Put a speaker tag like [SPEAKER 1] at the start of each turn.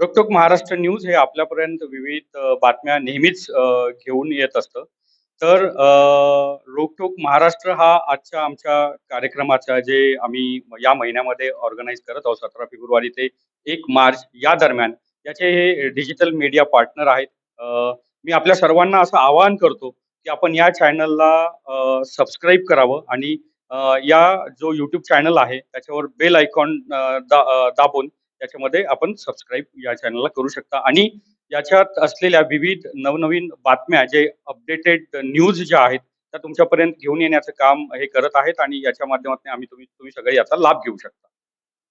[SPEAKER 1] रोकटोक महाराष्ट्र न्यूज हे आपल्यापर्यंत विविध बातम्या नेहमीच घेऊन येत असतं. तर रोकटोक महाराष्ट्र हा आजच्या आमच्या कार्यक्रमाचा जे आम्ही या महिन्यामध्ये ऑर्गनाईज करत आहोत 17 फेब्रुवारी ते एक मार्च या दरम्यान याचे हे डिजिटल मीडिया पार्टनर आहेत. मी आपल्या सर्वांना असं आवाहन करतो, की आपण या चॅनलला सबस्क्राईब करावं आणि या जो YouTube चॅनल आहे त्याच्यावर बेल आयकॉन दा दाबून त्याच्यामध्ये आपण सबस्क्राईब या चॅनलला करू शकता आणि याच्यात असलेल्या विविध नवनवीन बातम्या जे अपडेटेड न्यूज ज्या आहेत, त्या तुमच्यापर्यंत घेऊन येण्याचं काम हे करत आहेत आणि याच्या माध्यमातून आम्ही तुम्ही तुम्ही सगळे याचा लाभ घेऊ शकता.